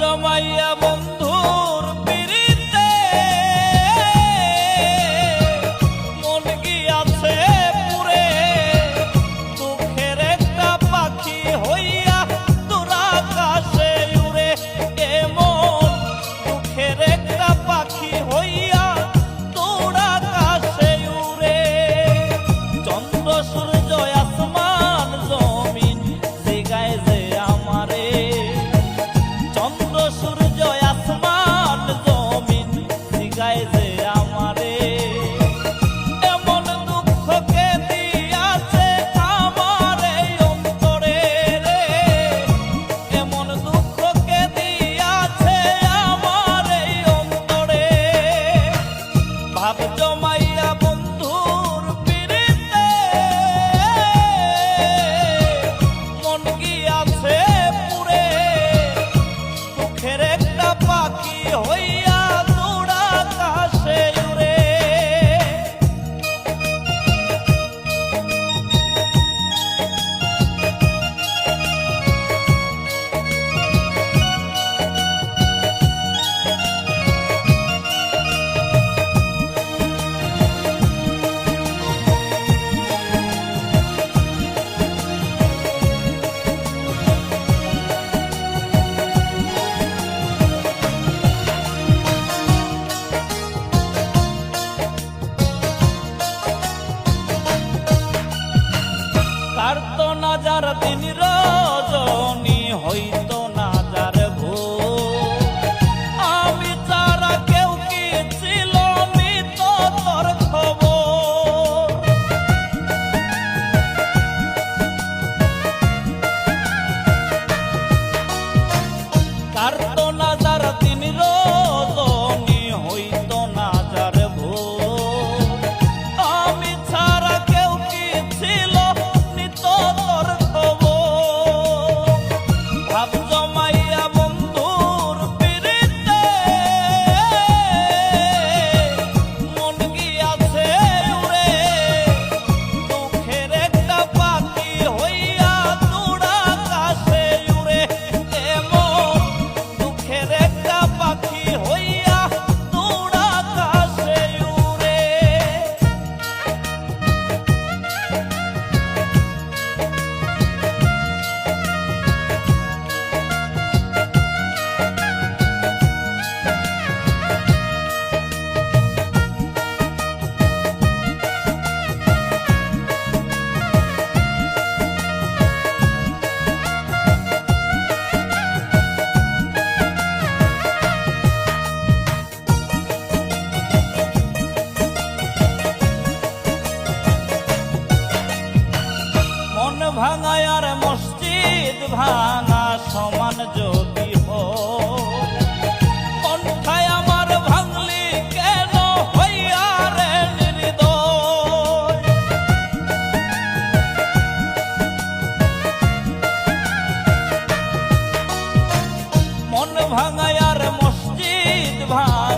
জমাইয়া বন্ধু ভাঙা সমান যদি হন্ঠায় আমার ভাঙলি কেন হইয়া রে নির্দয়? মন ভাঙায় আর মসজিদ ভাঙ